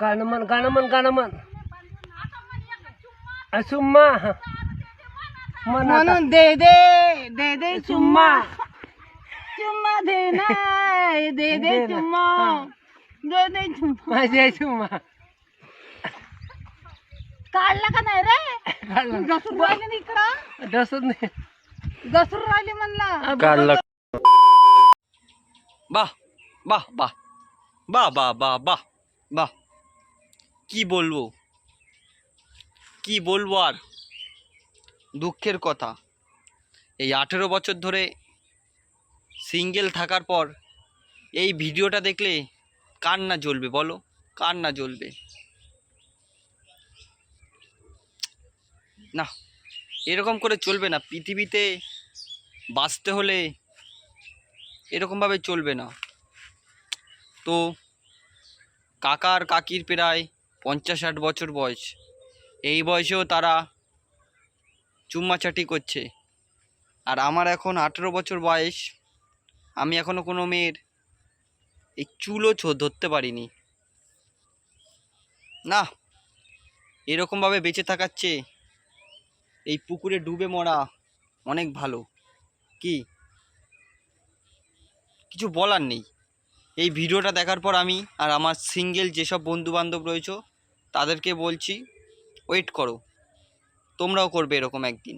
கணமன் கணமன் கணமன் சும்மா म्हणून दे दे दे दे चुम्मा चुम्मा दे ना दे दे चुम्मा दे दे चुम्मा दे चुम्मा काढला का नाही रे घसरून राहिले ना इकडं डसत नाही घसरून राहिले म्हणला কাটলা বাহ বাহ বাহ বাহ বাহ বাহ বাহ বাহ কি বলবো কি বলবো আর দুঃখের কথা এই আঠেরো বছর ধরে সিঙ্গেল থাকার পর এই ভিডিওটা দেখলে কার না জ্বলবে বলো কার না জ্বলবে না, এরকম করে চলবে না। পৃথিবীতে বাঁচতে হলে এরকমভাবে চলবে না। তো কাকার কাকির প্রায় পঞ্চাশ ষাট বছর বয়স। এই বয়সেও তারা চুম্মাচাটি করছে। আর আমার এখন আঠেরো বছর বয়স। আমি এখনও কোনো মেয়ের এই চুলও ধরতে পারিনি। না, এরকমভাবে বেঁচে থাকার চেয়ে এই পুকুরে ডুবে মরা অনেক ভালো। কি? কিছু বলার নেই। এই ভিডিওটা দেখার পর আমি আর আমার সিঙ্গেল যেসব বন্ধুবান্ধব রয়েছে, তাদেরকে বলছি ওয়েট করো। তোমরাও করবে এরকম একদিন।